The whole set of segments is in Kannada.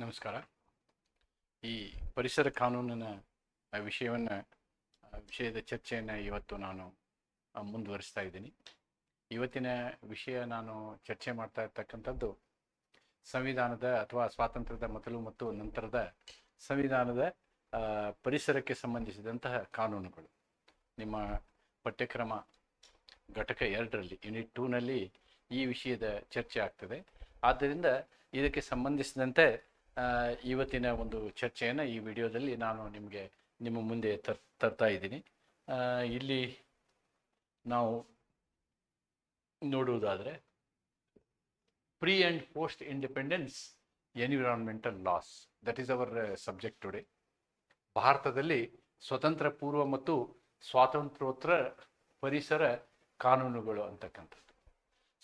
ನಮಸ್ಕಾರ. ಈ ಪರಿಸರ ಕಾನೂನಿನ ವಿಷಯವನ್ನು ವಿಷಯದ ಚರ್ಚೆಯನ್ನು ಇವತ್ತು ನಾನು ಮುಂದುವರಿಸ್ತಾ ಇದ್ದೀನಿ. ಇವತ್ತಿನ ವಿಷಯ ನಾನು ಚರ್ಚೆ ಮಾಡ್ತಾ ಇರ್ತಕ್ಕಂಥದ್ದು ಸಂವಿಧಾನದ ಅಥವಾ ಸ್ವಾತಂತ್ರ್ಯದ ಮೊದಲು ಮತ್ತು ನಂತರದ ಸಂವಿಧಾನದ ಪರಿಸರಕ್ಕೆ ಸಂಬಂಧಿಸಿದಂತಹ ಕಾನೂನುಗಳು. ನಿಮ್ಮ ಪಠ್ಯಕ್ರಮ ಘಟಕ ಎರಡರಲ್ಲಿ, ಯೂನಿಟ್ ಟೂನಲ್ಲಿ ಈ ವಿಷಯದ ಚರ್ಚೆ ಆಗ್ತದೆ. ಆದ್ದರಿಂದ ಇದಕ್ಕೆ ಸಂಬಂಧಿಸಿದಂತೆ ಇವತ್ತಿನ ಒಂದು ಚರ್ಚೆಯನ್ನು ಈ ವಿಡಿಯೋದಲ್ಲಿ ನಾನು ನಿಮಗೆ ನಿಮ್ಮ ಮುಂದೆ ತರ್ ತರ್ತಾ ಇದ್ದೀನಿ. ಇಲ್ಲಿ ನಾವು ನೋಡುವುದಾದರೆ, pre and post independence environmental laws that is our subject today ಭಾರತದಲ್ಲಿ ಸ್ವತಂತ್ರ ಪೂರ್ವ ಮತ್ತು ಸ್ವಾತಂತ್ರ್ಯೋತ್ತರ ಪರಿಸರ ಕಾನೂನುಗಳು ಅಂತಕ್ಕಂಥದ್ದು.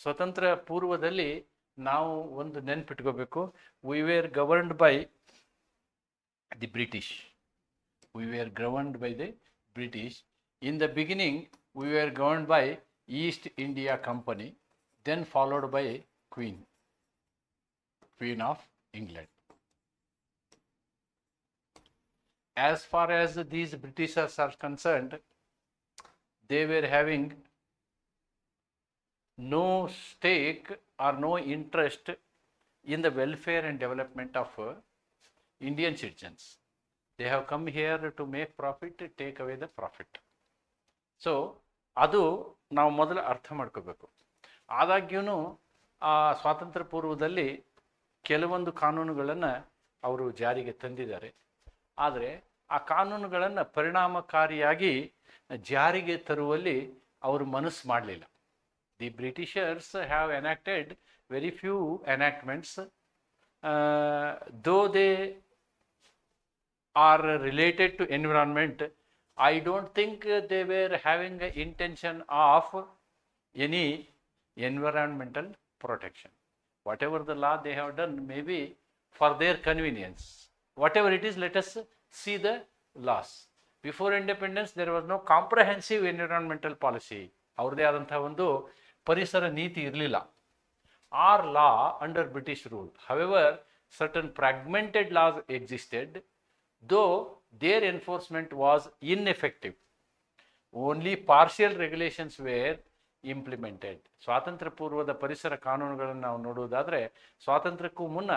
ಸ್ವತಂತ್ರ ಪೂರ್ವದಲ್ಲಿ ನಾವು ಒಂದು ನೆನ್ಪಿಟ್ಕೋಬೇಕು. We were governed by the British we were governed by the British in the beginning we were governed by East India company then followed by queen queen of England as far as these Britishers are concerned, they were having no stake or no interest in the welfare and development of uh, Indian citizens. They have come here to make profit, take away the profit. So ಅದು ನಾವು ಮೊದಲು ಅರ್ಥ ಮಾಡ್ಕೋಬೇಕು ಆದಾಗ್ಯೂ ಆ ಸ್ವಾತಂತ್ರ್ಯ ಪೂರ್ವದಲ್ಲಿ ಕೆಲವೊಂದು ಕಾನೂನುಗಳನ್ನು ಅವರು ಜಾರಿಗೆ ತಂದಿದ್ದಾರೆ ಆದರೆ ಆ ಕಾನೂನುಗಳನ್ನು ಪರಿಣಾಮಕಾರಿಯಾಗಿ ಜಾರಿಗೆ ತರುವಲ್ಲಿ ಅವರು ಮನಸ್ಸು ಮಾಡಲಿಲ್ಲ The Britishers have enacted very few enactments though they are related to environment, I don't think they were having a intention of any environmental protection. Whatever the law they have done, maybe for their convenience. Whatever it is, let us see the laws. Before independence, there was no comprehensive environmental policy. ಅವ್ರದ್ದೇ ಆದಂತಹ ಒಂದು ಪರಿಸರ ನೀತಿ ಇರಲಿಲ್ಲ or law under British rule however certain fragmented laws existed though their enforcement was ineffective. Only partial regulations were implemented. ಸ್ವಾತಂತ್ರ್ಯ ಪೂರ್ವದ ಪರಿಸರ ಕಾನೂನುಗಳನ್ನು ನಾವು ನೋಡುವುದಾದರೆ, ಸ್ವಾತಂತ್ರ್ಯಕ್ಕೂ ಮುನ್ನ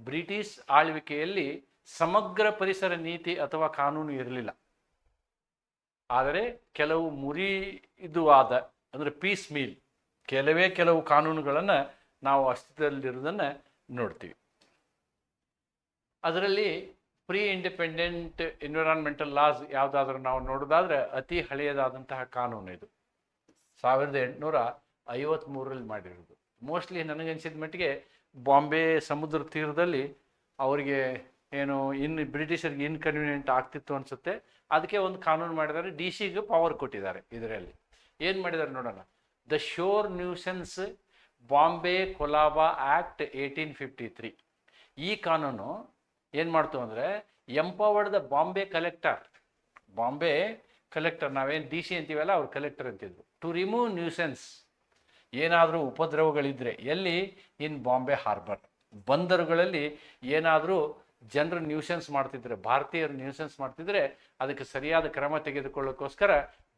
ಬ್ರಿಟಿಷ್ ಆಳ್ವಿಕೆಯಲ್ಲಿ ಸಮಗ್ರ ಪರಿಸರ ನೀತಿ ಅಥವಾ ಕಾನೂನು ಇರಲಿಲ್ಲ ಆದರೆ ಕೆಲವು ಮುರಿದು ಆದ ಅಂದರೆ ಪೀಸ್ ಮೀಲ್ ಕೆಲವೇ ಕೆಲವು ಕಾನೂನುಗಳನ್ನು ನಾವು ಅಸ್ತಿತ್ವದಲ್ಲಿರೋದನ್ನು ನೋಡ್ತೀವಿ. ಅದರಲ್ಲಿ ಪ್ರೀ ಇಂಡಿಪೆಂಡೆಂಟ್ ಎನ್ವಿರಾನ್ಮೆಂಟಲ್ ಲಾಸ್ ಯಾವುದಾದ್ರೂ ನಾವು ನೋಡೋದಾದ್ರೆ ಅತಿ ಹಳೆಯದಾದಂತಹ ಕಾನೂನು ಇದು. ಸಾವಿರದ ಎಂಟುನೂರ ಐವತ್ತ್ಮೂರರಲ್ಲಿ ಮಾಡಿರೋದು. ಮೋಸ್ಟ್ಲಿ ನನಗನ್ಸಿದ ಮಟ್ಟಿಗೆ ಬಾಂಬೆ ಸಮುದ್ರ ತೀರದಲ್ಲಿ ಅವರಿಗೆ ಏನು ಇನ್ ಬ್ರಿಟಿಷರಿಗೆ ಇನ್ಕನ್ವೀನಿಯೆಂಟ್ ಆಗ್ತಿತ್ತು ಅನಿಸುತ್ತೆ. ಅದಕ್ಕೆ ಒಂದು ಕಾನೂನು ಮಾಡಿದ್ದಾರೆ. ಡಿ ಸಿಗೆ ಪವರ್ ಕೊಟ್ಟಿದ್ದಾರೆ ಇದರಲ್ಲಿ. ಏನು ಮಾಡಿದ್ದಾರೆ ನೋಡೋಣ. The shore nuisance Bombay Colaba act eighteen fifty three ಈ ಕಾನೂನು ಏನು ಮಾಡ್ತು ಅಂದರೆ empowered the Bombay collector Bombay collector ನಾವೇನು ಡಿ ಸಿ ಅಂತೀವಲ್ಲ, ಅವ್ರು ಕಲೆಕ್ಟರ್ ಅಂತಿದ್ರು ಟು ರಿಮೂವ್ ನ್ಯೂಸೆನ್ಸ್ ಏನಾದರೂ ಉಪದ್ರವಗಳಿದ್ದರೆ ಎಲ್ಲಿ? ಇನ್ ಬಾಂಬೆ ಹಾರ್ಬರ್ ಬಂದರುಗಳಲ್ಲಿ ಏನಾದರೂ ಜನರು ನ್ಯೂಸೆನ್ಸ್ ಮಾಡ್ತಿದ್ರೆ, ಭಾರತೀಯರು ನ್ಯೂಸೆನ್ಸ್ ಮಾಡ್ತಿದ್ರೆ, ಅದಕ್ಕೆ ಸರಿಯಾದ ಕ್ರಮ ತೆಗೆದುಕೊಳ್ಳೋಕ್ಕೋಸ್ಕರ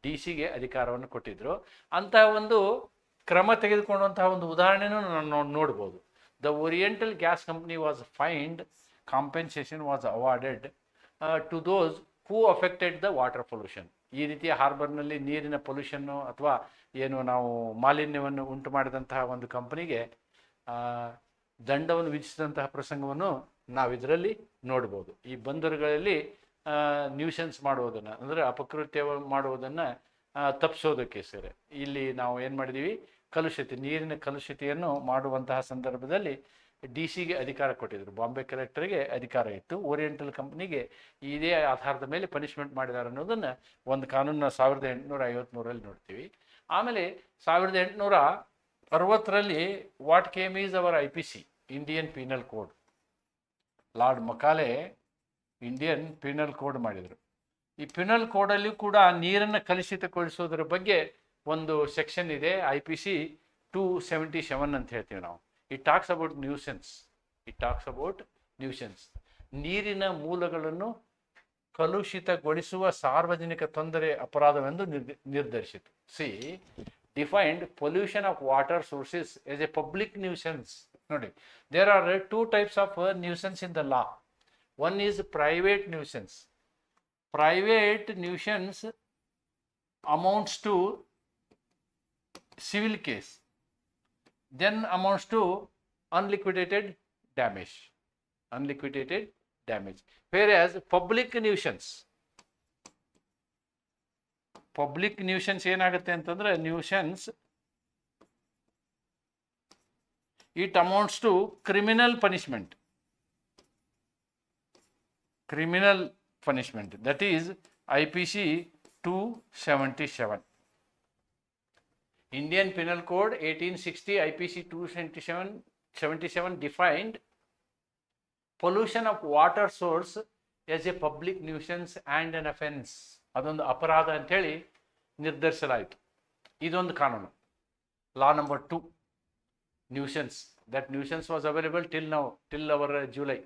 ಡಿ ಸಿಗೆ ಅಧಿಕಾರವನ್ನು ಕೊಟ್ಟಿದ್ದರು ಅಂತಹ ಒಂದು ಕ್ರಮ ತೆಗೆದುಕೊಂಡಂತಹ ಒಂದು ಉದಾಹರಣೆನೂ ನಾವು ನೋಡ್ಬೋದು. The oriental gas company was fined compensation was awarded to those who affected the water pollution ಈ ರೀತಿಯ ಹಾರ್ಬರ್ನಲ್ಲಿ ನೀರಿನ ಪೊಲ್ಯೂಷನ್ನು ಅಥವಾ ಏನು ನಾವು ಮಾಲಿನ್ಯವನ್ನು ಉಂಟು ಮಾಡಿದಂತಹ ಒಂದು ಕಂಪನಿಗೆ ದಂಡವನ್ನು ವಿಧಿಸಿದಂತಹ ಪ್ರಸಂಗವನ್ನು ನಾವಿದರಲ್ಲಿ ನೋಡ್ಬೋದು. ಈ ಬಂದರುಗಳಲ್ಲಿ ನ್ಯೂಷನ್ಸ್ ಮಾಡುವುದನ್ನು, ಅಂದರೆ ಅಪಕೃತ್ಯ ಮಾಡುವುದನ್ನು ತಪ್ಪಿಸೋದಕ್ಕೆ ಸರ್. ಇಲ್ಲಿ ನಾವು ಏನು ಮಾಡಿದ್ದೀವಿ ಕಲುಷಿತ, ನೀರಿನ ಕಲುಷಿತೆಯನ್ನು ಮಾಡುವಂತಹ ಸಂದರ್ಭದಲ್ಲಿ ಡಿ ಸಿಗೆ ಅಧಿಕಾರ ಕೊಟ್ಟಿದ್ರು. ಬಾಂಬೆ ಕಲೆಕ್ಟರ್ಗೆ ಅಧಿಕಾರ ಇತ್ತು. ಓರಿಯೆಂಟಲ್ ಕಂಪ್ನಿಗೆ ಇದೇ ಆಧಾರದ ಮೇಲೆ ಪನಿಷ್ಮೆಂಟ್ ಮಾಡಿದ್ದಾರೆ ಅನ್ನೋದನ್ನು ಒಂದು ಕಾನೂನ ಸಾವಿರದ ಎಂಟುನೂರ ಐವತ್ತ್ಮೂರಲ್ಲಿ ನೋಡ್ತೀವಿ. ಆಮೇಲೆ ಸಾವಿರದ ಎಂಟುನೂರ ಅರವತ್ತರಲ್ಲಿ what came is our I P C Indian penal code Lord Macaulay Indian penal code ಮಾಡಿದರು. ಈ ಪಿನಲ್ ಕೋಡಲ್ಲಿ ಕೂಡ ನೀರನ್ನು ಕಲುಷಿತಗೊಳಿಸೋದ್ರ ಬಗ್ಗೆ ಒಂದು ಸೆಕ್ಷನ್ ಇದೆ I P C two seventy seven ಅಂತ ಹೇಳ್ತೀವಿ ನಾವು. It talks about nuisance it talks about nuisance ನೀರಿನ ಮೂಲಗಳನ್ನು ಕಲುಷಿತಗೊಳಿಸುವ ಸಾರ್ವಜನಿಕ ತೊಂದರೆ ಅಪರಾಧವೆಂದು ನಿರ್ಧರಿಸಿತು. C defined pollution of water sources as a public nuisance ನೋಡಿ there are two types of nuisance in the law one is private nuisance private nuisance amounts to civil case then amounts to unliquidated damage unliquidated damage whereas public nuisance public nuisance ಏನಾಗುತ್ತೆ ಅಂತಂದ್ರೆ nuisance it amounts to criminal punishment Criminal punishment that is I P C two seventy seven Indian Penal Code 1860 IPC 277 77 defined pollution of water source as a public nuisance and an offense. ಅದೊಂದು ಅಪರಾಧ ಅಂತೇಳಿ ನಿರ್ಧರಿಸಲಾಯಿತು. ಇದೊಂದು ಕಾನೂನು. Law number two nuisance that nuisance was available till now till our July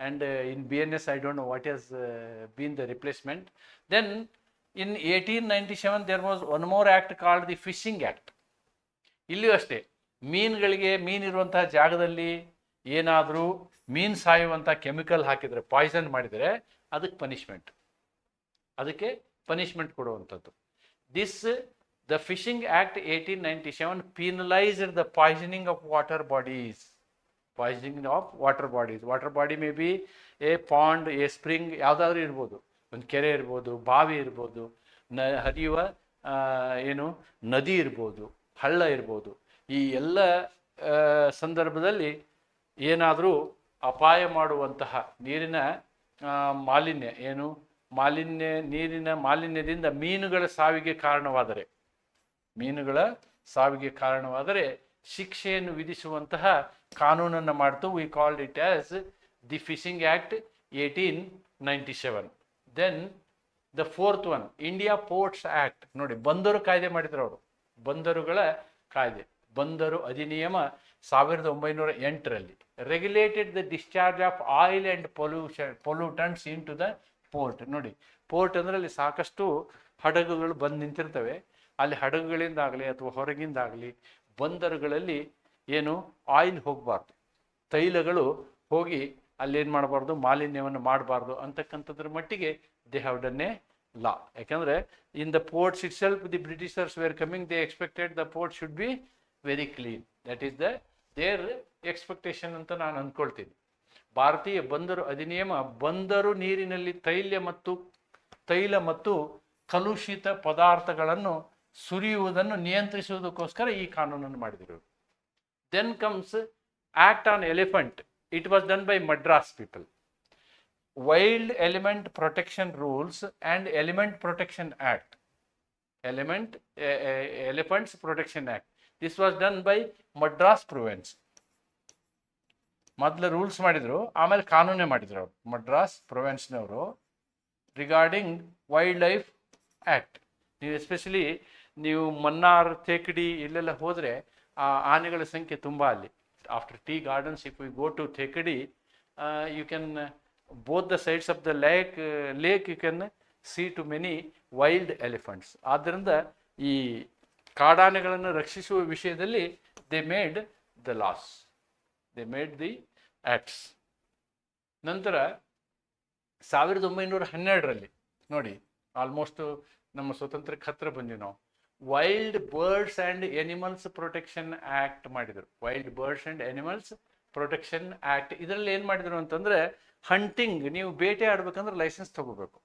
and uh, in BNS, I don't know what has uh, been the replacement. Then in 1897, there was one more act called the Fishing Act. ಇಲ್ಲಿಯೂ ಅಷ್ಟೇ ಮೀನುಗಳಿಗೆ ಮೀನಿರುವಂತಹ ಜಾಗದಲ್ಲಿ ಏನಾದರೂ ಮೀನು ಸಾಯುವಂಥ ಕೆಮಿಕಲ್ ಹಾಕಿದರೆ ಪಾಯ್ಸನ್ ಮಾಡಿದರೆ ಅದಕ್ಕೆ ಪನಿಷ್ಮೆಂಟ್ ಅದಕ್ಕೆ ಪನಿಷ್ಮೆಂಟ್ ಕೊಡುವಂಥದ್ದು this the fishing act eighteen ninety seven penalised the poisoning of water bodies poisoning of water bodies water body may be a pond a spring ಯಾವುದಾದ್ರೂ ಇರ್ಬೋದು. ಒಂದು ಕೆರೆ ಇರ್ಬೋದು, ಬಾವಿ ಇರ್ಬೋದು, ನ, ಹರಿಯುವ ಏನು, ನದಿ ಇರ್ಬೋದು, ಹಳ್ಳ ಇರ್ಬೋದು. ಈ ಎಲ್ಲ ಸಂದರ್ಭದಲ್ಲಿ ಏನಾದರೂ ಅಪಾಯ ಮಾಡುವಂತಹ ನೀರಿನ ಮಾಲಿನ್ಯ, ಏನು, ಮಾಲಿನ್ಯ, ನೀರಿನ ಮಾಲಿನ್ಯದಿಂದ ಮೀನುಗಳ ಸಾವಿಗೆ ಕಾರಣವಾದರೆ, ಮೀನುಗಳ ಸಾವಿಗೆ ಕಾರಣವಾದರೆ ಶಿಕ್ಷೆಯನ್ನು ವಿಧಿಸುವಂತಹ ಕಾನೂನನ್ನು ಮಾಡ್ತು. We called it as the fishing act eighteen ninety seven then the fourth one India ports act ನೋಡಿ, ಬಂದರು ಕಾಯ್ದೆ ಮಾಡಿದ್ರು ಅವರು. ಬಂದರುಗಳ ಕಾಯ್ದೆ. ಬಂದರು ಅಧಿನಿಯಮ ಸಾವಿರದ ಒಂಬೈನೂರ ಎಂಟರಲ್ಲಿ. Regulated the discharge of oil and pollution pollutants into the port ನೋಡಿ ಪೋರ್ಟ್ ಅಂದರೆ ಅಲ್ಲಿ ಸಾಕಷ್ಟು ಹಡಗುಗಳು ಬಂದು ನಿಂತಿರ್ತವೆ. ಅಲ್ಲಿ ಹಡಗುಗಳಿಂದಾಗಲಿ ಅಥವಾ ಹೊರಗಿಂದಾಗಲಿ ಬಂದರುಗಳಲ್ಲಿ ಏನು? ಆಯಿಲ್ ಹೋಗಬಾರ್ದು. ತೈಲಗಳು ಹೋಗಿ ಅಲ್ಲೇನು ಮಾಡಬಾರ್ದು? ಮಾಲಿನ್ಯವನ್ನು ಮಾಡಬಾರ್ದು ಅಂತಕ್ಕಂಥದ್ರ ಮಟ್ಟಿಗೆ they have done a law ಯಾಕಂದರೆ in the ports itself the Britishers were coming they expected the port should be very clean that is the their expectation ಅಂತ ನಾನು ಅಂದ್ಕೊಳ್ತೀನಿ ಭಾರತೀಯ ಬಂದರು ಅಧಿನಿಯಮ, ಬಂದರು ನೀರಿನಲ್ಲಿ ತೈಲ ಮತ್ತು ತೈಲ ಮತ್ತು ಕಲುಷಿತ ಪದಾರ್ಥಗಳನ್ನು ಸುರಿಯುವುದನ್ನು ನಿಯಂತ್ರಿಸುವುದಕ್ಕೋಸ್ಕರ ಈ ಕಾನೂನನ್ನು ಮಾಡಿದರು. Then comes act on elephant it was done by Madras people wild element protection rules and element protection act element elephants protection act this was done by Madras province ಮೊದಲು ರೂಲ್ಸ್ ಮಾಡಿದರು, ಆಮೇಲೆ ಕಾನೂನೇ ಮಾಡಿದರು ಅವರು. ಮಡ್ರಾಸ್ ಪ್ರೊವೆನ್ಸ್ನವರು ರಿಗಾರ್ಡಿಂಗ್ ವೈಲ್ಡ್ ಲೈಫ್ ಆ್ಯಕ್ಟ್ ನೀವು ಎಸ್ಪೆಷಲಿ ನೀವು ಮನ್ನಾರ್, ತೇಕಡಿ ಇಲ್ಲೆಲ್ಲ ಹೋದರೆ ಆ ಆನೆಗಳ ಸಂಖ್ಯೆ ತುಂಬ ಅಲ್ಲಿ. After tea gardens if we go to Thekkady you can both the sides of the lake lake you can see too many wild elephants ಆದ್ದರಿಂದ ಈ ಕಾಡಾನೆಗಳನ್ನು ರಕ್ಷಿಸುವ ವಿಷಯದಲ್ಲಿ they made the laws they made the acts ನಂತರ ಸಾವಿರದ ಒಂಬೈನೂರ ಹನ್ನೆರಡರಲ್ಲಿ, ನೋಡಿ ಆಲ್ಮೋಸ್ಟ್ ನಮ್ಮ ಸ್ವತಂತ್ರಕ್ಕೆ ಹತ್ರ ಬಂದ್ವಿ ನಾವು. Wild birds and animals protection act ಮಾಡಿದರು. Wild birds and animals protection act ಇದರಲ್ಲಿ ಏನು ಮಾಡಿದರು ಅಂತಂದರೆ ಹಂಟಿಂಗ್ ನೀವು ಬೇಟೆ ಆಡ್ಬೇಕಂದ್ರೆ ಲೈಸೆನ್ಸ್ ತಗೋಬೇಕು.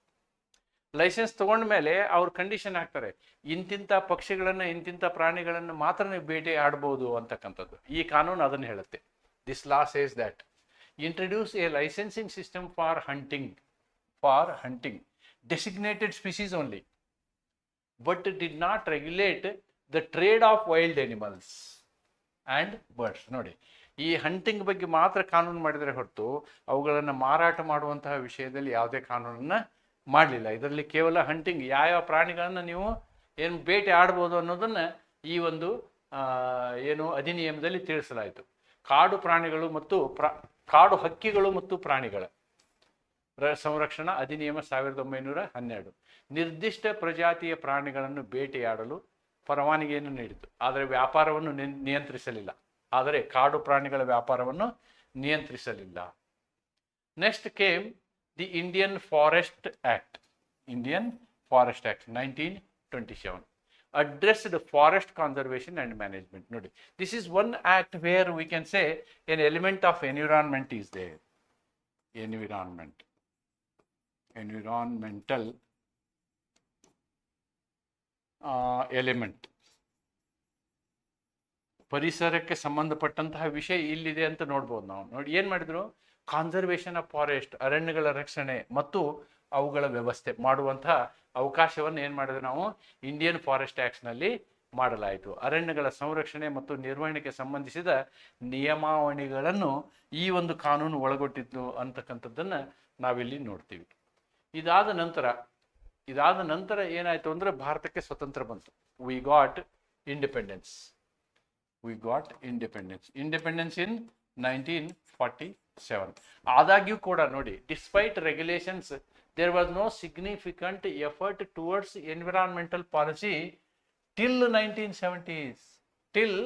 ಲೈಸೆನ್ಸ್ ತಗೊಂಡ್ಮೇಲೆ ಅವ್ರ ಕಂಡೀಷನ್ ಹಾಕ್ತಾರೆ. ಇಂತಿಂಥ ಪಕ್ಷಿಗಳನ್ನು ಇಂತಿಂಥ ಪ್ರಾಣಿಗಳನ್ನು ಮಾತ್ರ ನೀವು ಬೇಟೆ ಆಡ್ಬೋದು ಅಂತಕ್ಕಂಥದ್ದು. ಈ ಕಾನೂನು ಅದನ್ನು ಹೇಳುತ್ತೆ. This law says that introduce a licensing system for hunting for hunting designated species only but did not regulate the trade of wild animals and birds ನೋಡಿ, ಈ ಹಂಟಿಂಗ್ ಬಗ್ಗೆ ಮಾತ್ರ ಕಾನೂನು ಮಾಡಿದರೆ ಹೊರತು ಅವುಗಳನ್ನು ಮಾರಾಟ ಮಾಡುವಂತಹ ವಿಷಯದಲ್ಲಿ ಯಾವುದೇ ಕಾನೂನನ್ನು ಮಾಡಲಿಲ್ಲ. ಇದರಲ್ಲಿ ಕೇವಲ ಹಂಟಿಂಗ್ ಯಾವ್ಯಾವ ಪ್ರಾಣಿಗಳನ್ನು ನೀವು ಏನು ಬೇಟೆ ಆಡ್ಬೋದು ಅನ್ನೋದನ್ನು ಈ ಒಂದು ಏನು ಅಧಿನಿಯಮದಲ್ಲಿ ತಿಳಿಸಲಾಯಿತು. ಕಾಡು ಪ್ರಾಣಿಗಳು ಮತ್ತು ಪ್ರಾ, ಕಾಡು ಹಕ್ಕಿಗಳು ಮತ್ತು ಪ್ರಾಣಿಗಳ. ರ- ಸಂರಕ್ಷಣಾ ಅಧಿನಿಯಮ ಸಾವಿರದ ಒಂಬೈನೂರ ಹನ್ನೆರಡು. ನಿರ್ದಿಷ್ಟ ಪ್ರಜಾತಿಯ ಪ್ರಾಣಿಗಳನ್ನು ಬೇಟೆಯಾಡಲು ಪರವಾನಗಿಯನ್ನು ನೀಡಿತು. ಆದರೆ ವ್ಯಾಪಾರವನ್ನು ನಿಯಂ- ನಿಯಂತ್ರಿಸಲಿಲ್ಲ. ಆದರೆ ಕಾಡು ಪ್ರಾಣಿಗಳ ವ್ಯಾಪಾರವನ್ನು ನಿಯಂತ್ರಿಸಲಿಲ್ಲ. Next came the Indian forest act Indian forest act nineteen twenty seven addressed forest conservation and management ನೋಡಿ this is one act where we can say an element of environment is there environment environmental element ಪರಿಸರಕ್ಕೆ ಸಂಬಂಧಪಟ್ಟಂತಹ ವಿಷಯ ಇಲ್ಲಿದೆ ಅಂತ ನೋಡ್ಬೋದು ನಾವು. ನೋಡಿ, ಏನು ಮಾಡಿದ್ರು? ಕಾನ್ಸರ್ವೇಷನ್ ಆಫ್ ಫಾರೆಸ್ಟ್ ಅರಣ್ಯಗಳ ರಕ್ಷಣೆ ಮತ್ತು ಅವುಗಳ ವ್ಯವಸ್ಥೆ ಮಾಡುವಂತಹ ಅವಕಾಶವನ್ನು ಏನು ಮಾಡಿದ್ರು ನಾವು? ಇಂಡಿಯನ್ ಫಾರೆಸ್ಟ್ ಆ್ಯಕ್ಟ್ಸ್ನಲ್ಲಿ ಮಾಡಲಾಯಿತು. ಅರಣ್ಯಗಳ ಸಂರಕ್ಷಣೆ ಮತ್ತು ನಿರ್ವಹಣೆಗೆ ಸಂಬಂಧಿಸಿದ ನಿಯಮಾವಳಿಗಳನ್ನು ಈ ಒಂದು ಕಾನೂನು ಒಳಗೊಟ್ಟಿತ್ತು ಅಂತಕ್ಕಂಥದ್ದನ್ನು ನಾವಿಲ್ಲಿ ನೋಡ್ತೀವಿ. ಇದಾದ ನಂತರ ಇದಾದ ನಂತರ ಏನಾಯಿತು ಅಂದರೆ ಭಾರತಕ್ಕೆ ಸ್ವತಂತ್ರ ಬಂತು. We got independence we got independence independence in nineteen forty seven ಆದಾಗ್ಯೂ ಕೂಡ ನೋಡಿ despite regulations there was no significant effort towards environmental policy till nineteen seventies till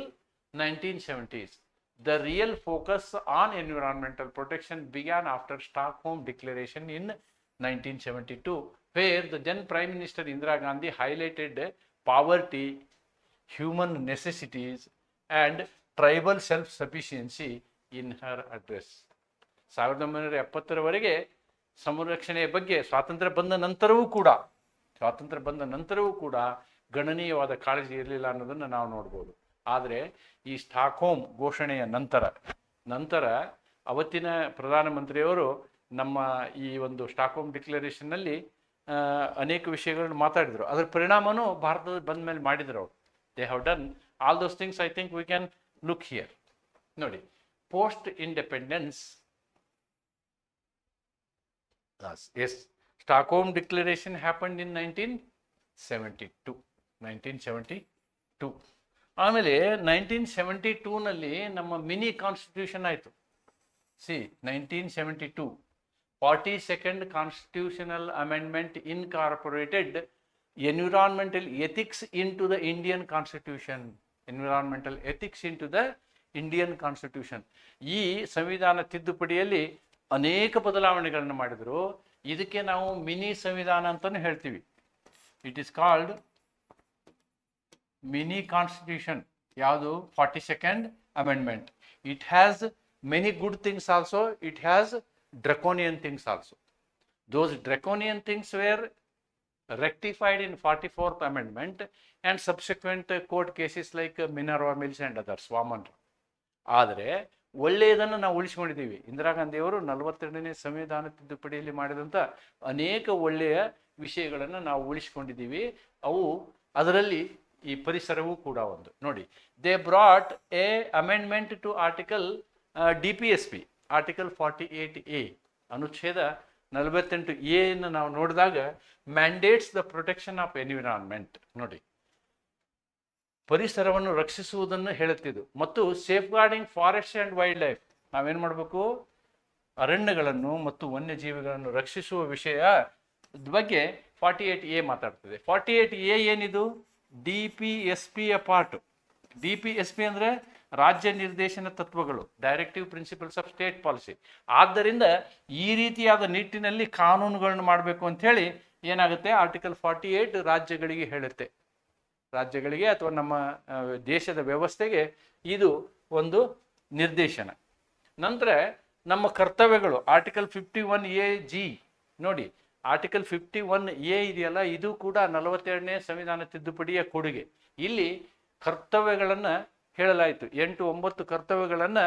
nineteen seventies The real focus on environmental protection began after Stockholm Declaration in 1972, where the then Prime Minister Indira Gandhi highlighted poverty, human necessities, and tribal self sufficiency in her address ಸಾವಿರದ ಒಂಬೈನೂರ ಎಪ್ಪತ್ತರವರೆಗೆ ಸಂರಕ್ಷಣೆಯ ಬಗ್ಗೆ ಸ್ವಾತಂತ್ರ್ಯ ಬಂದ ನಂತರವೂ ಕೂಡ ಸ್ವಾತಂತ್ರ್ಯ ಬಂದ ನಂತರವೂ ಕೂಡ ಗಣನೀಯವಾದ ಕಾಳಜಿ ಇರಲಿಲ್ಲ ಅನ್ನೋದನ್ನು ನಾವು ನೋಡ್ಬೋದು. ಆದರೆ ಈ ಸ್ಟಾಕ್ಹೋಮ್ ಘೋಷಣೆಯ ನಂತರ ನಂತರ ಅವತ್ತಿನ ಪ್ರಧಾನಮಂತ್ರಿಯವರು ನಮ್ಮ ಈ ಒಂದು ಸ್ಟಾಕ್ಹೋಮ್ ಡಿಕ್ಲರೇಷನ್ನಲ್ಲಿ ಅನೇಕ ವಿಷಯಗಳನ್ನು ಮಾತಾಡಿದರು ಅದರ ಪರಿಣಾಮನೂ ಭಾರತದ ಬಂದ ಮೇಲೆ ಮಾಡಿದ್ರು ಅವರು they have done all those things I think we can look here ನೋಡಿ post independence Yes, yes. Stockholm Declaration happened in 1972. 1972. ಆಮೇಲೆ ನೈನ್ಟೀನ್ ಸೆವೆಂಟಿ ಟೂನಲ್ಲಿ ನಮ್ಮ ಮಿನಿ ಕಾನ್ಸ್ಟಿಟ್ಯೂಷನ್ ಆಯಿತು see nineteen seventy two forty second constitutional amendment incorporated environmental ethics into the Indian constitution environmental ethics into the Indian constitution ಈ ಸಂವಿಧಾನ ತಿದ್ದುಪಡಿಯಲ್ಲಿ ಅನೇಕ ಬದಲಾವಣೆಗಳನ್ನು ಮಾಡಿದರು. ಇದಕ್ಕೆ ನಾವು ಮಿನಿ ಸಂವಿಧಾನ ಅಂತಲೂ ಹೇಳ್ತೀವಿ. It is called mini constitution ಯಾವುದು? Forty second amendment it has many good things also it has draconian things also those draconian things were rectified in 44th amendment and subsequent court cases like Minerva Mills and others, Waman. ಆದರೆ ಒಳ್ಳೆಯದನ್ನು ನಾವು ಉಳಿಸ್ಕೊಂಡಿದ್ದೀವಿ. ಇಂದಿರಾ ಗಾಂಧಿಯವರು ನಲವತ್ತೆರಡನೇ ಸಂವಿಧಾನ ತಿದ್ದುಪಡಿಯಲ್ಲಿ ಮಾಡಿದಂಥ ಅನೇಕ ಒಳ್ಳೆಯ ವಿಷಯಗಳನ್ನು ನಾವು ಉಳಿಸ್ಕೊಂಡಿದ್ದೀವಿ. ಅವು ಅದರಲ್ಲಿ ಈ ಪರಿಸರವೂ ಕೂಡ ಒಂದು. ನೋಡಿ they brought a amendment to article D P S P article forty eight A ಅನುಚ್ಛೇದ ನಲವತ್ತೆಂಟು ಎನ್ನು ನಾವು ನೋಡಿದಾಗ mandates the protection of environment ನೋಡಿ. ಪರಿಸರವನ್ನು ರಕ್ಷಿಸುವುದನ್ನು ಹೇಳುತ್ತಿದ್ದು. ಮತ್ತು safeguarding forest and wildlife ನಾವೇನು ಮಾಡಬೇಕು? ಅರಣ್ಯಗಳನ್ನು ಮತ್ತು ವನ್ಯಜೀವಿಗಳನ್ನು ರಕ್ಷಿಸುವ ವಿಷಯ ಬಗ್ಗೆ ಫಾರ್ಟಿ ಏಟ್ ಎ ಮಾತಾಡ್ತದೆ. ಫಾರ್ಟಿ ಏಟ್ ಎ ಏನಿದು ಡಿ ಪಿ ಎಸ್ ಪಿಯ part D P S P ಅಂದರೆ ರಾಜ್ಯ ನಿರ್ದೇಶನ ತತ್ವಗಳು directive principles of state policy ಆದ್ದರಿಂದ ಈ ರೀತಿಯಾದ ನಿಟ್ಟಿನಲ್ಲಿ ಕಾನೂನುಗಳನ್ನು ಮಾಡಬೇಕು ಅಂಥೇಳಿ ಏನಾಗುತ್ತೆ? ಆರ್ಟಿಕಲ್ ಫಾರ್ಟಿ ಏಟ್ ರಾಜ್ಯಗಳಿಗೆ ಹೇಳುತ್ತೆ. ರಾಜ್ಯಗಳಿಗೆ ಅಥವಾ ನಮ್ಮ ದೇಶದ ವ್ಯವಸ್ಥೆಗೆ ಇದು ಒಂದು ನಿರ್ದೇಶನ. ನಂತರ ನಮ್ಮ ಕರ್ತವ್ಯಗಳು article fifty one A G ನೋಡಿ ಆರ್ಟಿಕಲ್ ಫಿಫ್ಟಿ ಒನ್ ಎ ಇದೆಯಲ್ಲ, ಇದು ಕೂಡ ನಲವತ್ತೆರಡನೇ ಸಂವಿಧಾನ ತಿದ್ದುಪಡಿಯ ಕೊಡುಗೆ. ಇಲ್ಲಿ ಕರ್ತವ್ಯಗಳನ್ನು ಹೇಳಲಾಯಿತು. ಎಂಟು ಒಂಬತ್ತು ಕರ್ತವ್ಯಗಳನ್ನು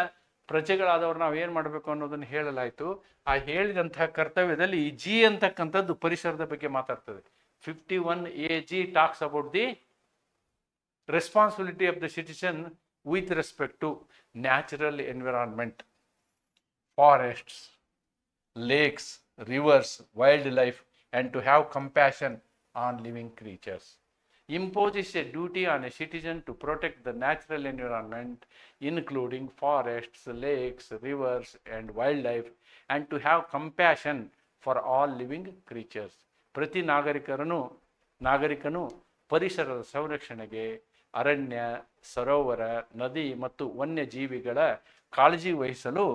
ಪ್ರಜೆಗಳಾದವ್ರು ನಾವು ಏನು ಮಾಡಬೇಕು ಅನ್ನೋದನ್ನು ಹೇಳಲಾಯಿತು. ಆ ಹೇಳಿದಂತಹ ಕರ್ತವ್ಯದಲ್ಲಿ ಜಿ ಅಂತಕ್ಕಂಥದ್ದು ಪರಿಸರದ ಬಗ್ಗೆ ಮಾತಾಡ್ತದೆ. Fifty one A G talks about the responsibility of the citizen with respect to natural environment forests lakes rivers wildlife and to have compassion on living creatures imposes a duty on a citizen to protect the natural environment, including forests, lakes, rivers, and wildlife, and to have compassion for all living creatures. ಪ್ರತಿ ನಾಗರಿಕರನು ನಾಗರಿಕನು ಪರಿಸರದ ಸಂರಕ್ಷಣೆಗೆ ಅರಣ್ಯ ಸರೋವರ ನದಿ ಮತ್ತು ವನ್ಯಜೀವಿಗಳ ಕಾಳಜಿ ವಹಿಸಲು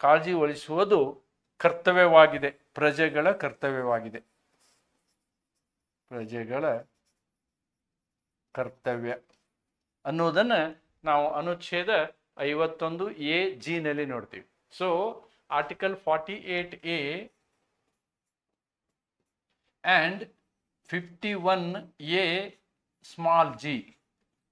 ಕಾಳಜಿ ವಹಿಸುವುದು ಕರ್ತವ್ಯವಾಗಿದೆ ಪ್ರಜೆಗಳ ಕರ್ತವ್ಯವಾಗಿದೆ ಪ್ರಜೆಗಳ ಕರ್ತವ್ಯ ಅನ್ನೋದನ್ನ ನಾವು ಅನುಚ್ಛೇದ ಐವತ್ತೊಂದು ಎ ಜಿನಲ್ಲಿ ನೋಡ್ತೀವಿ. So article forty eight A and fifty one A small G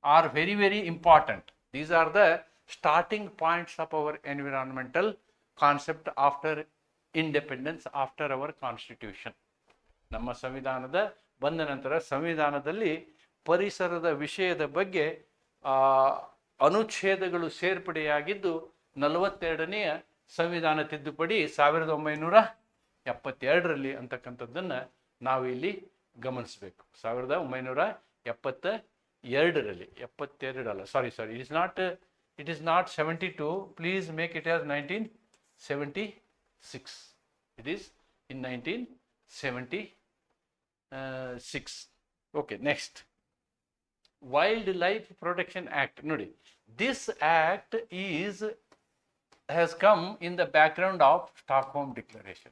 are very very important these are the starting points of our environmental concept after independence after our constitution ನಮ್ಮ ಸಂವಿಧಾನದ ಬಂದ ನಂತರ ಸಂವಿಧಾನದಲ್ಲಿ ಪರಿಸರದ ವಿಷಯದ ಬಗ್ಗೆ ಅನುಚ್ಛೇದಗಳು ಸೇರ್ಪಡೆಯಾಗಿದ್ದು ನಲವತ್ತೆರಡನೆಯ ಸಂವಿಧಾನ ತಿದ್ದುಪಡಿ ಸಾವಿರದ ಒಂಬೈನೂರ ಎಪ್ಪತ್ತೆರಡರಲ್ಲಿ ಅಂತಕ್ಕಂಥದ್ದನ್ನು ನಾವು ಇಲ್ಲಿ ಗಮನಿಸಬೇಕು. ಸಾವಿರದ ಒಂಬೈನೂರ ಎಪ್ಪತ್ತ ಎರಡರಲ್ಲಿ ಎಪ್ಪತ್ತೆರಡಲ್ಲ sorry sorry it is not it is not seventy two please make it as nineteen seventy six it is in nineteen seventy Six okay next wildlife protection act ನೋಡಿ this act is has come in the background of Stockholm Declaration.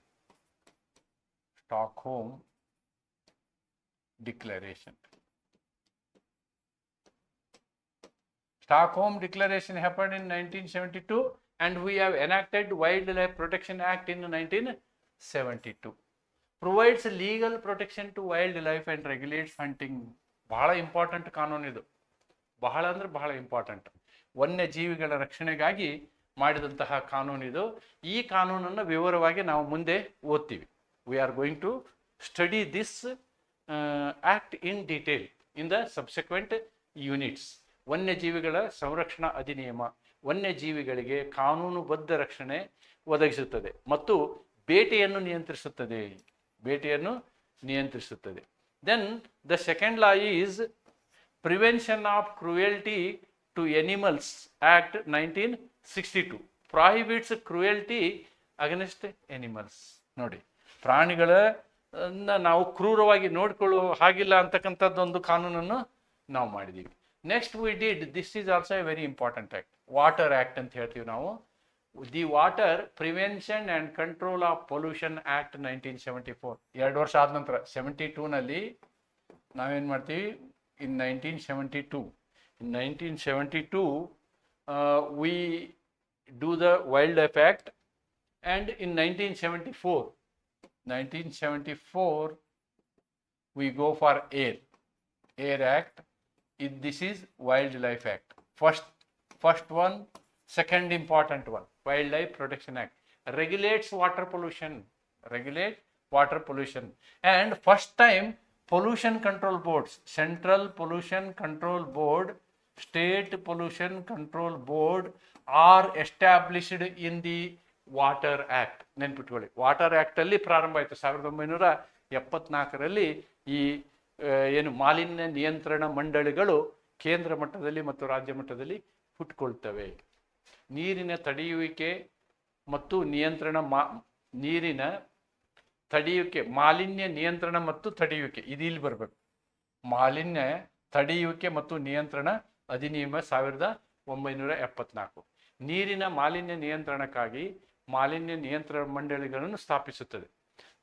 Stockholm Declaration. Stockholm Declaration happened in 1972 and we have enacted Wildlife Protection Act in 1972. Provides protection to wildlife and regulates hunting ಬಹಳ ಇಂಪಾರ್ಟೆಂಟ್ ಕಾನೂನು ಇದು. ಬಹಳ ಅಂದ್ರೆ ಬಹಳ ಇಂಪಾರ್ಟೆಂಟ್ ವನ್ಯಜೀವಿಗಳ ರಕ್ಷಣೆಗಾಗಿ ಮಾಡಿದಂತಹ ಕಾನೂನು ಇದು. ಈ ಕಾನೂನನ್ನು ವಿವರವಾಗಿ ನಾವು ಮುಂದೆ ಓದ್ತೀವಿ. We are going to study this act in detail in the subsequent units ವನ್ಯಜೀವಿಗಳ ಸಂರಕ್ಷಣಾ ಅಧಿನಿಯಮ ವನ್ಯಜೀವಿಗಳಿಗೆ ಕಾನೂನುಬದ್ಧ ರಕ್ಷಣೆ ಒದಗಿಸುತ್ತದೆ ಮತ್ತು ಬೇಟೆಯನ್ನು ನಿಯಂತ್ರಿಸುತ್ತದೆ. ಬೇಟೆಯನ್ನು ನಿಯಂತ್ರಿಸುತ್ತದೆ. Then the second law is prevention of cruelty to animals act nineteen sixty two prohibits cruelty against animals ನೋಡಿ ಪ್ರಾಣಿಗಳ ನಾವು ಕ್ರೂರವಾಗಿ ನೋಡಿಕೊಳ್ಳುವ ಹಾಗಿಲ್ಲ ಅಂತಕ್ಕಂಥದ್ದೊಂದು ಕಾನೂನನ್ನು ನಾವು ಮಾಡಿದ್ದೀವಿ. Next we did this is also a very important act water act ಅಂತ ಹೇಳ್ತೀವಿ ನಾವು. The water prevention and control of pollution act nineteen seventy four ಎರಡು ವರ್ಷ ಆದ ನಂತರ ಸೆವೆಂಟಿ ಟೂನಲ್ಲಿ ನಾವೇನು ಮಾಡ್ತೀವಿ? In nineteen seventy two in nineteen seventy two we do the wildlife act and in nineteen seventy four 1974 we go for air. Air act, It- this is wildlife act. First first one second important one wildlife protection act regulates water pollution regulate water pollution and first time pollution control boards central pollution control board state pollution control board are established in the water act ನೆನ್ಪಿಟ್ಕೊಳ್ಳಿ ವಾಟರ್ ಆ್ಯಕ್ಟಲ್ಲಿ ಪ್ರಾರಂಭ ಆಯಿತು. ಸಾವಿರದ ಒಂಬೈನೂರ ಎಪ್ಪತ್ನಾಲ್ಕರಲ್ಲಿ ಈ ಏನು ಮಾಲಿನ್ಯ ನಿಯಂತ್ರಣ ಮಂಡಳಿಗಳು ಕೇಂದ್ರ ಮಟ್ಟದಲ್ಲಿ ಮತ್ತು ರಾಜ್ಯ ಮಟ್ಟದಲ್ಲಿ ಹುಟ್ಕೊಳ್ತವೆ. ನೀರಿನ ತಡೆಯುವಿಕೆ ಮತ್ತು ನಿಯಂತ್ರಣ ಮಾ, ನೀರಿನ ತಡೆಯುವಿಕೆ, ಮಾಲಿನ್ಯ ನಿಯಂತ್ರಣ ಮತ್ತು ತಡೆಯುವಿಕೆ ಇದು ಇಲ್ಲಿ ಬರಬೇಕು. ಮಾಲಿನ್ಯ ತಡೆಯುವಿಕೆ ಮತ್ತು ನಿಯಂತ್ರಣ ಅಧಿನಿಯಮ ಸಾವಿರದ ಒಂಬೈನೂರ ಎಪ್ಪತ್ನಾಲ್ಕು. ನೀರಿನ ಮಾಲಿನ್ಯ ನಿಯಂತ್ರಣಕ್ಕಾಗಿ ಮಾಲಿನ್ಯ ನಿಯಂತ್ರಣ ಮಂಡಳಿಗಳನ್ನು ಸ್ಥಾಪಿಸುತ್ತದೆ.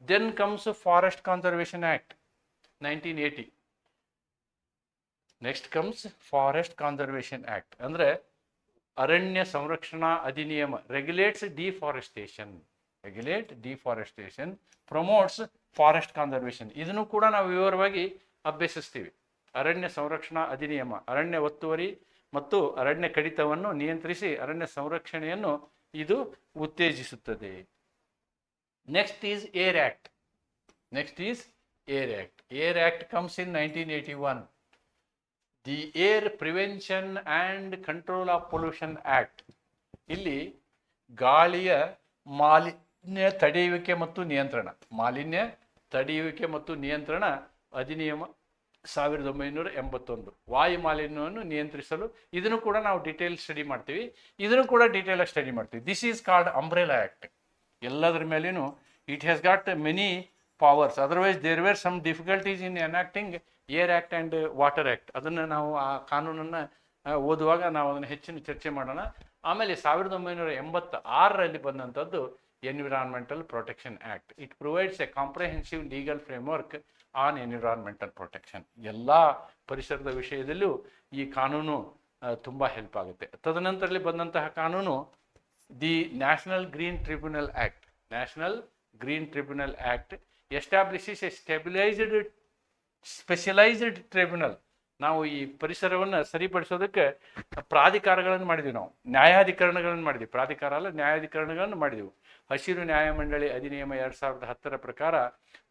Then comes forest conservation act nineteen eighty next comes forest conservation act ಅಂದ್ರೆ ಅರಣ್ಯ ಸಂರಕ್ಷಣಾ ಅಧಿನಿಯಮ regulates deforestation regulate deforestation promotes forest conservation ಇದನ್ನು ಕೂಡ ನಾವು ವಿವರವಾಗಿ ಅಭ್ಯಸಿಸ್ತೀವಿ. ಅರಣ್ಯ ಸಂರಕ್ಷಣಾ ಅಧಿನಿಯಮ, ಅರಣ್ಯ ಒತ್ತುವರಿ ಮತ್ತು ಅರಣ್ಯ ಕಡಿತವನ್ನು ನಿಯಂತ್ರಿಸಿ ಅರಣ್ಯ ಸಂರಕ್ಷಣೆಯನ್ನು ಇದು ಉತ್ತೇಜಿಸುತ್ತದೆ. Next is air act next is air act air act comes in nineteen eighty one the air prevention and control of pollution act ಇಲ್ಲಿ ಗಾಳಿಯ ಮಾಲಿನ್ಯ ತಡೆಯುವಿಕೆ ಮತ್ತು ನಿಯಂತ್ರಣ. ಮಾಲಿನ್ಯ ತಡೆಯುವಿಕೆ ಮತ್ತು ನಿಯಂತ್ರಣ ಅಧಿನಿಯಮ ಸಾವಿರದ ಒಂಬೈನೂರ ಎಂಬತ್ತೊಂದು. ವಾಯು ಮಾಲಿನ್ಯವನ್ನು ನಿಯಂತ್ರಿಸಲು ಇದನ್ನು ಕೂಡ ನಾವು ಡೀಟೇಲ್ ಸ್ಟಡಿ ಮಾಡ್ತೀವಿ. ಇದನ್ನು ಕೂಡ ಡೀಟೇಲ್ ಸ್ಟಡಿ ಮಾಡ್ತೀವಿ. This is called umbrella act ಎಲ್ಲದರ ಮೇಲೇನು it has got many powers otherwise there were some difficulties in enacting air act and water act ಅದನ್ನು ನಾವು ಆ ಕಾನೂನನ್ನು ಓದುವಾಗ ನಾವು ಅದನ್ನು ಹೆಚ್ಚಿನ ಚರ್ಚೆ ಮಾಡೋಣ. ಆಮೇಲೆ ಸಾವಿರದ ಒಂಬೈನೂರ ಎಂಬತ್ತ ಆರರಲ್ಲಿ ಬಂದಂಥದ್ದು environmental protection act it provides a comprehensive legal framework on environmental protection ಎಲ್ಲ ಪರಿಸರದ ವಿಷಯದಲ್ಲೂ ಈ ಕಾನೂನು ತುಂಬ ಹೆಲ್ಪ್ ಆಗುತ್ತೆ. ತದನಂತರದಲ್ಲಿ ಬಂದಂತಹ ಕಾನೂನು the national green tribunal act national green tribunal act establishes a stabilised specialised tribunal. ನಾವು ಈ ಪರಿಸರವನ್ನು ಸರಿಪಡಿಸೋದಕ್ಕೆ ಪ್ರಾಧಿಕಾರಗಳನ್ನು ಮಾಡಿದ್ವಿ ನಾವು. ನ್ಯಾಯಾಧಿಕರಣಗಳನ್ನು ಮಾಡಿದ್ವಿ. ಪ್ರಾಧಿಕಾರ ಅಲ್ಲ, ನ್ಯಾಯಾಧಿಕರಣಗಳನ್ನು ಮಾಡಿದೆವು. ಹಸಿರು ನ್ಯಾಯಮಂಡಳಿ ಅಧಿನಿಯಮ ಎರಡು ಸಾವಿರದ ಹತ್ತರ ಪ್ರಕಾರ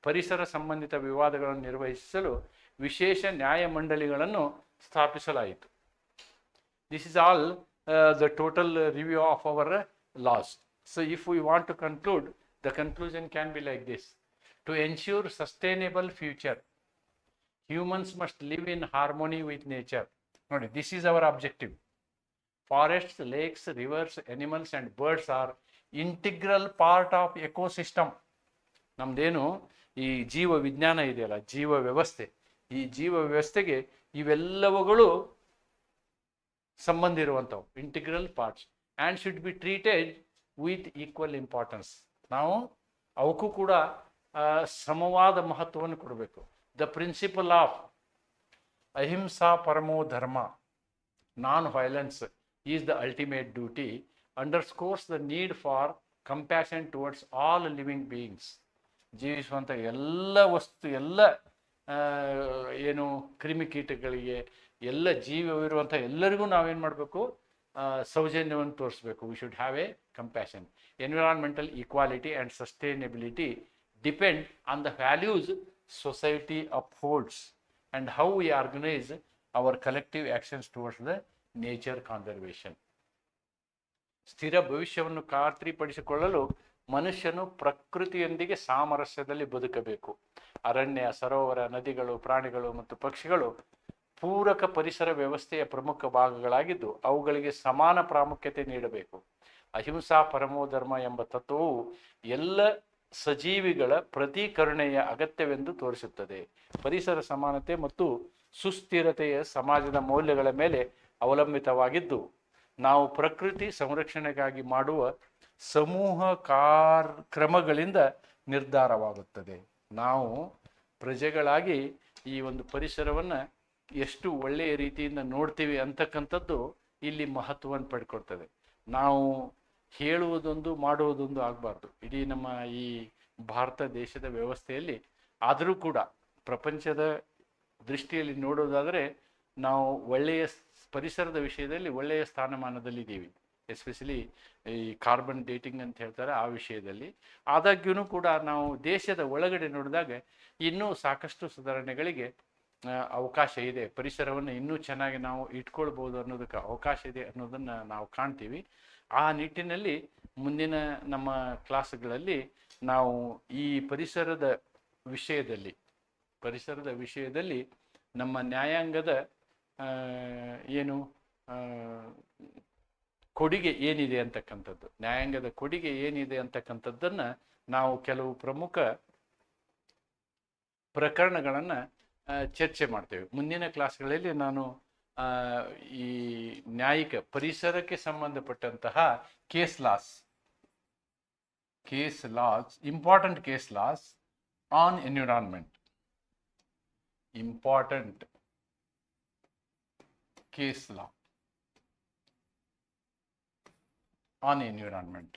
ಪರಿಸರ ಸಂಬಂಧಿತ ವಿವಾದಗಳನ್ನು ನಿರ್ವಹಿಸಲು ವಿಶೇಷ ನ್ಯಾಯಮಂಡಳಿಗಳನ್ನು ಸ್ಥಾಪಿಸಲಾಯಿತು. This is all the total review of our laws so if we want to conclude the conclusion can be like this to ensure sustainable To humans must live in harmony with nature. ನೋಡಿ this is our objective. Forests, lakes, rivers, animals, and birds are integral part of ecosystem. ನಮ್ದೇನು ಈ ಜೀವ ವಿಜ್ಞಾನ ಇದೆಯಲ್ಲ ಜೀವ ವ್ಯವಸ್ಥೆ ಈ ಜೀವ ವ್ಯವಸ್ಥೆಗೆ ಇವೆಲ್ಲವುಗಳು ಸಂಬಂಧ ಇರುವಂಥವು integral parts and should be treated with equal importance ನಾವು ಅವಕ್ಕೂ ಕೂಡ ಸಮವಾದ ಮಹತ್ವವನ್ನು ಕೊಡಬೇಕು the principal of ahimsa paramo dharma non violence is the ultimate duty underscores the need for compassion towards all living beings ಜೀವಿಸುವಂಥ ಎಲ್ಲ ವಸ್ತು, ಎಲ್ಲ ಏನು ಕ್ರಿಮಿಕೀಟಗಳಿಗೆ ಎಲ್ಲ ಜೀವವಿರುವಂಥ ಎಲ್ಲರಿಗೂ ನಾವೇನು ಮಾಡಬೇಕು? ಸೌಜನ್ಯವನ್ನು ತೋರಿಸ್ಬೇಕು. We should have a compassion environmental equality and sustainability depend on the values society upholds and how we organise our collective actions towards the nature conservation. ಸ್ಥಿರ ಭವಿಷ್ಯವನ್ನು ಖಾತ್ರಿಪಡಿಸಿಕೊಳ್ಳಲು ಮನುಷ್ಯನು ಪ್ರಕೃತಿಯೊಂದಿಗೆ ಸಾಮರಸ್ಯದಲ್ಲಿ ಬದುಕಬೇಕು ಅರಣ್ಯ, ಸರೋವರ, ನದಿಗಳು, ಪ್ರಾಣಿಗಳು ಮತ್ತು ಪಕ್ಷಿಗಳು ಪೂರಕ ಪರಿಸರ ವ್ಯವಸ್ಥೆಯ ಪ್ರಮುಖ ಭಾಗಗಳಾಗಿದ್ದು ಅವುಗಳಿಗೆ ಸಮಾನ ಪ್ರಾಮುಖ್ಯತೆ ನೀಡಬೇಕು ಅಹಿಂಸಾ ಪರಮೋ ಧರ್ಮ ಎಂಬ ತತ್ವವು ಎಲ್ಲ ಸಜೀವಿಗಳ ಪ್ರತೀಕರಣೆಯ ಅಗತ್ಯವೆಂದು ತೋರಿಸುತ್ತದೆ. ಪರಿಸರ ಸಮಾನತೆ ಮತ್ತು ಸುಸ್ಥಿರತೆಯ ಸಮಾಜದ ಮೌಲ್ಯಗಳ ಮೇಲೆ ಅವಲಂಬಿತವಾಗಿದ್ದು, ನಾವು ಪ್ರಕೃತಿ ಸಂರಕ್ಷಣೆಗಾಗಿ ಮಾಡುವ ಸಮೂಹ ಕಾರ್ಯಕ್ರಮಗಳಿಂದ ನಿರ್ಧಾರವಾಗುತ್ತದೆ. ನಾವು ಪ್ರಜೆಗಳಾಗಿ ಈ ಒಂದು ಪರಿಸರವನ್ನು ಎಷ್ಟು ಒಳ್ಳೆಯ ರೀತಿಯಿಂದ ನೋಡ್ತೀವಿ ಅಂತಕ್ಕಂಥದ್ದು ಇಲ್ಲಿ ಮಹತ್ವವನ್ನು ಪಡ್ಕೊಳ್ತದೆ. ನಾವು ಹೇಳುವುದೊಂದು, ಮಾಡುವುದೊಂದು ಆಗಬಾರ್ದು. ಇಡೀ ನಮ್ಮ ಈ ಭಾರತ ದೇಶದ ವ್ಯವಸ್ಥೆಯಲ್ಲಿ ಆದರೂ ಕೂಡ ಪ್ರಪಂಚದ ದೃಷ್ಟಿಯಲ್ಲಿ ನೋಡೋದಾದರೆ ನಾವು ಒಳ್ಳೆಯ ಪರಿಸರದ ವಿಷಯದಲ್ಲಿ ಒಳ್ಳೆಯ ಸ್ಥಾನಮಾನದಲ್ಲಿದ್ದೀವಿ. ಎಸ್ಪೆಷಲಿ ಈ ಕಾರ್ಬನ್ ಡೇಟಿಂಗ್ ಅಂತ ಹೇಳ್ತಾರೆ ಆ ವಿಷಯದಲ್ಲಿ. ಆದಾಗ್ಯೂ ಕೂಡ ನಾವು ದೇಶದ ಒಳಗಡೆ ನೋಡಿದಾಗ ಇನ್ನೂ ಸಾಕಷ್ಟು ಸುಧಾರಣೆಗಳಿಗೆ ಅವಕಾಶ ಇದೆ. ಪರಿಸರವನ್ನು ಇನ್ನೂ ಚೆನ್ನಾಗಿ ನಾವು ಇಟ್ಕೊಳ್ಬೋದು ಅನ್ನೋದಕ್ಕೆ ಅವಕಾಶ ಇದೆ ಅನ್ನೋದನ್ನು ನಾವು ಕಾಣ್ತೀವಿ. ಆ ನಿಟ್ಟಿನಲ್ಲಿ ಮುಂದಿನ ನಮ್ಮ ಕ್ಲಾಸ್ಗಳಲ್ಲಿ ನಾವು ಈ ಪರಿಸರದ ವಿಷಯದಲ್ಲಿ ಪರಿಸರದ ವಿಷಯದಲ್ಲಿ ನಮ್ಮ ನ್ಯಾಯಾಂಗದ ಏನು ಕೊಡುಗೆ ಏನಿದೆ ಅಂತಕ್ಕಂಥದ್ದು, ನ್ಯಾಯಾಂಗದ ಕೊಡುಗೆ ಏನಿದೆ ಅಂತಕ್ಕಂಥದ್ದನ್ನು ನಾವು ಕೆಲವು ಪ್ರಮುಖ ಪ್ರಕರಣಗಳನ್ನು ಚರ್ಚೆ ಮಾಡ್ತೇವೆ. ಮುಂದಿನ ಕ್ಲಾಸ್ಗಳಲ್ಲಿ ನಾನು ಈ ನ್ಯಾಯಿಕ ಪರಿಸರಕ್ಕೆ ಸಂಬಂಧಪಟ್ಟಂತಹ case laws case laws important case laws on environment important case law on environment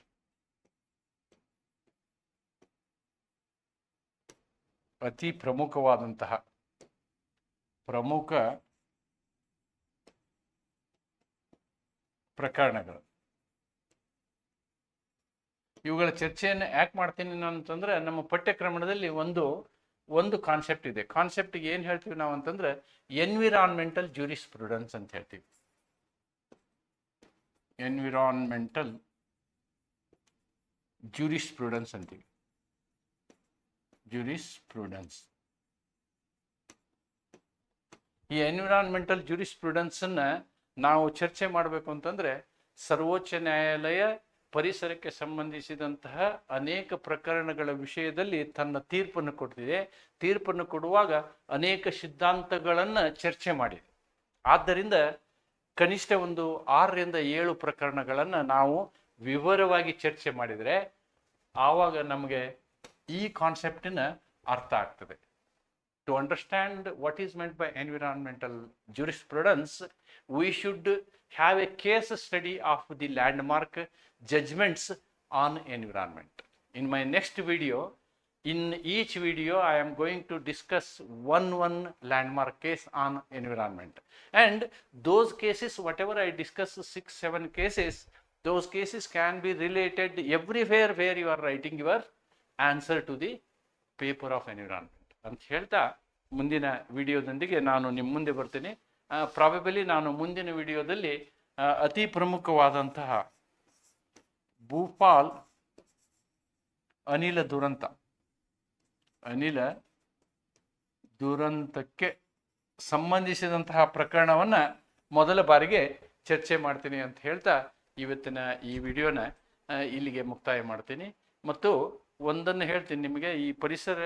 ಅತಿ ಪ್ರಮುಖವಾದಂತಹ ಪ್ರಮುಖ ಪ್ರಕರಣಗಳು. ಇವುಗಳ ಚರ್ಚೆಯನ್ನು ಯಾಕೆ ಮಾಡ್ತೀನಿ ನಾನು ಅಂತಂದ್ರೆ, ನಮ್ಮ ಪಠ್ಯಕ್ರಮಣದಲ್ಲಿ ಒಂದು ಒಂದು ಕಾನ್ಸೆಪ್ಟ್ ಇದೆ. ಕಾನ್ಸೆಪ್ಟಿಗೆ ಏನು ಹೇಳ್ತೀವಿ ನಾವು ಅಂತಂದ್ರೆ ಎನ್ವಿರಾನ್ಮೆಂಟಲ್ ಜ್ಯೂರಿಸ್ ಪ್ರುಡೆನ್ಸ್ ಅಂತ ಹೇಳ್ತೀವಿ. ಎನ್ವಿರಾನ್ಮೆಂಟಲ್ ಜ್ಯೂರಿಸ್ ಪ್ರೂಡೆನ್ಸ್ ಅಂತೀವಿ. ಜ್ಯೂರಿಸ್ ಪ್ರುಡೆನ್ಸ್ ಈ ಎನ್ವಿರಾನ್ಮೆಂಟಲ್ ಜ್ಯೂರಿಸ್ ಜೂರಿಸ್ಪ್ರುಡೆನ್ಸನ್ನು ನಾವು ಚರ್ಚೆ ಮಾಡಬೇಕು ಅಂತಂದರೆ ಸರ್ವೋಚ್ಚ ನ್ಯಾಯಾಲಯ ಪರಿಸರಕ್ಕೆ ಸಂಬಂಧಿಸಿದಂತಹ ಅನೇಕ ಪ್ರಕರಣಗಳ ವಿಷಯದಲ್ಲಿ ತನ್ನ ತೀರ್ಪನ್ನು ಕೊಡ್ತಿದೆ ತೀರ್ಪನ್ನು ಕೊಡುವಾಗ ಅನೇಕ ಸಿದ್ಧಾಂತಗಳನ್ನು ಚರ್ಚೆ ಮಾಡಿದೆ. ಆದ್ದರಿಂದ ಕನಿಷ್ಠ ಒಂದು ಆರರಿಂದ ಏಳು ಪ್ರಕರಣಗಳನ್ನು ನಾವು ವಿವರವಾಗಿ ಚರ್ಚೆ ಮಾಡಿದರೆ ಆವಾಗ ನಮಗೆ ಈ ಕಾನ್ಸೆಪ್ಟಿನ ಅರ್ಥ ಆಗ್ತದೆ. To understand what is meant by environmental jurisprudence, we should have a case study of the landmark judgments on environment. In my next video, in each video, I am going to discuss one one landmark case on environment. And those cases, whatever I discuss, six, seven cases, those cases can be related everywhere where you are writing your answer to the paper of environment ಅಂತ ಹೇಳ್ತಾ ಮುಂದಿನ ವಿಡಿಯೋದೊಂದಿಗೆ ನಾನು ನಿಮ್ಮ ಮುಂದೆ ಬರ್ತೀನಿ ಪ್ರಾಬಬಲಿ ನಾನು ಮುಂದಿನ ವಿಡಿಯೋದಲ್ಲಿ ಅತಿ ಪ್ರಮುಖವಾದಂತಹ ಭೂಪಾಲ್ ಅನಿಲ ದುರಂತ. ಅನಿಲ ದುರಂತಕ್ಕೆ ಸಂಬಂಧಿಸಿದಂತಹ ಪ್ರಕರಣವನ್ನು ಮೊದಲ ಬಾರಿಗೆ ಚರ್ಚೆ ಮಾಡ್ತೀನಿ ಅಂತ ಹೇಳ್ತಾ ಇವತ್ತಿನ ಈ ವಿಡಿಯೋನ ಇಲ್ಲಿಗೆ ಮುಕ್ತಾಯ ಮಾಡ್ತೀನಿ. ಮತ್ತು ಒಂದನ್ನು ಹೇಳ್ತೀನಿ ನಿಮಗೆ, ಈ ಪರಿಸರ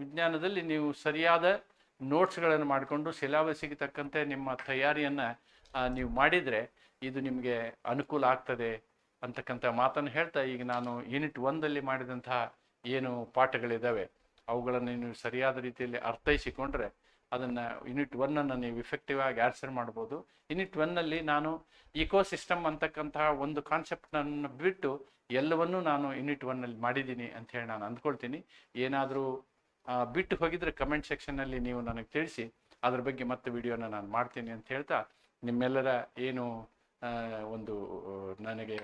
ವಿಜ್ಞಾನದಲ್ಲಿ ನೀವು ಸರಿಯಾದ ನೋಟ್ಸ್ಗಳನ್ನು ಮಾಡಿಕೊಂಡು ಸಿಲೆಬಸ್ಸಿಗೆ ತಕ್ಕಂತೆ ನಿಮ್ಮ ತಯಾರಿಯನ್ನು ನೀವು ಮಾಡಿದರೆ ಇದು ನಿಮಗೆ ಅನುಕೂಲ ಆಗ್ತದೆ ಅಂತಕ್ಕಂಥ ಮಾತನ್ನು ಹೇಳ್ತಾ, ಈಗ ನಾನು ಯೂನಿಟ್ ಒಂದಲ್ಲಿ ಮಾಡಿದಂತಹ ಏನು ಪಾಠಗಳಿದ್ದಾವೆ ಅವುಗಳನ್ನು ನೀವು ಸರಿಯಾದ ರೀತಿಯಲ್ಲಿ ಅರ್ಥೈಸಿಕೊಂಡ್ರೆ ಅದನ್ನು ಯೂನಿಟ್ ಒನ್ನನ್ನು ನೀವು ಇಫೆಕ್ಟಿವ್ ಆಗಿ ಆನ್ಸರ್ ಮಾಡ್ಬೋದು. ಯೂನಿಟ್ ಒನ್ನಲ್ಲಿ ನಾನು ಇಕೋ ಸಿಸ್ಟಮ್ ಅಂತಕ್ಕಂತಹ ಒಂದು ಕಾನ್ಸೆಪ್ಟನ್ನು ಬಿಟ್ಟು ಎಲ್ಲವನ್ನೂ ನಾನು ಯೂನಿಟ್ ಒನ್ನಲ್ಲಿ ಮಾಡಿದ್ದೀನಿ ಅಂತ ಹೇಳಿ ನಾನು ಅಂದ್ಕೊಳ್ತೀನಿ. ಏನಾದರೂ ಬಿಟ್ಟು ಹೋಗಿದ್ರೆ ಕಮೆಂಟ್ ಸೆಕ್ಷನ್ನಲ್ಲಿ ನೀವು ನನಗೆ ತಿಳಿಸಿ. ಅದ್ರ ಬಗ್ಗೆ ಮತ್ತೆ ವಿಡಿಯೋನ ನಾನು ಮಾಡ್ತೀನಿ ಅಂತ ಹೇಳ್ತಾ, ನಿಮ್ಮೆಲ್ಲರ ಏನು ಒಂದು ನನಗೆ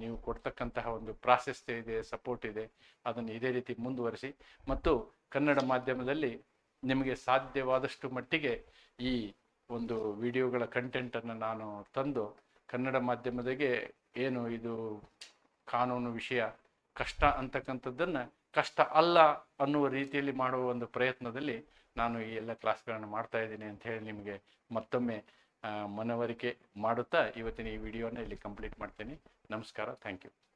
ನೀವು ಕೊಡ್ತಕ್ಕಂತಹ ಒಂದು ಪ್ರಾಶಸ್ತ್ಯ ಇದೆ ಸಪೋರ್ಟ್ ಇದೆ, ಅದನ್ನು ಇದೇ ರೀತಿ ಮುಂದುವರಿಸಿ. ಮತ್ತು ಕನ್ನಡ ಮಾಧ್ಯಮದಲ್ಲಿ ನಿಮಗೆ ಸಾಧ್ಯವಾದಷ್ಟು ಮಟ್ಟಿಗೆ ಈ ಒಂದು ವಿಡಿಯೋಗಳ ಕಂಟೆಂಟನ್ನು ನಾನು ತಂದು, ಕನ್ನಡ ಮಾಧ್ಯಮದಾಗೆ ಏನು ಇದು ಕಾನೂನು ವಿಷಯ ಕಷ್ಟ ಅಂತಕ್ಕಂಥದ್ದನ್ನು ಕಷ್ಟ ಅಲ್ಲ ಅನ್ನುವ ರೀತಿಯಲ್ಲಿ ಮಾಡುವ ಒಂದು ಪ್ರಯತ್ನದಲ್ಲಿ ನಾನು ಈ ಎಲ್ಲ ಕ್ಲಾಸ್ಗಳನ್ನು ಮಾಡ್ತಾ ಇದ್ದೀನಿ ಅಂತ ಹೇಳಿ ನಿಮಗೆ ಮತ್ತೊಮ್ಮೆ ಮನವರಿಕೆ ಮಾಡುತ್ತಾ ಇವತ್ತಿನ ಈ ವಿಡಿಯೋನ ಇಲ್ಲಿ ಕಂಪ್ಲೀಟ್ ಮಾಡ್ತೀನಿ. ನಮಸ್ಕಾರ. Thank you.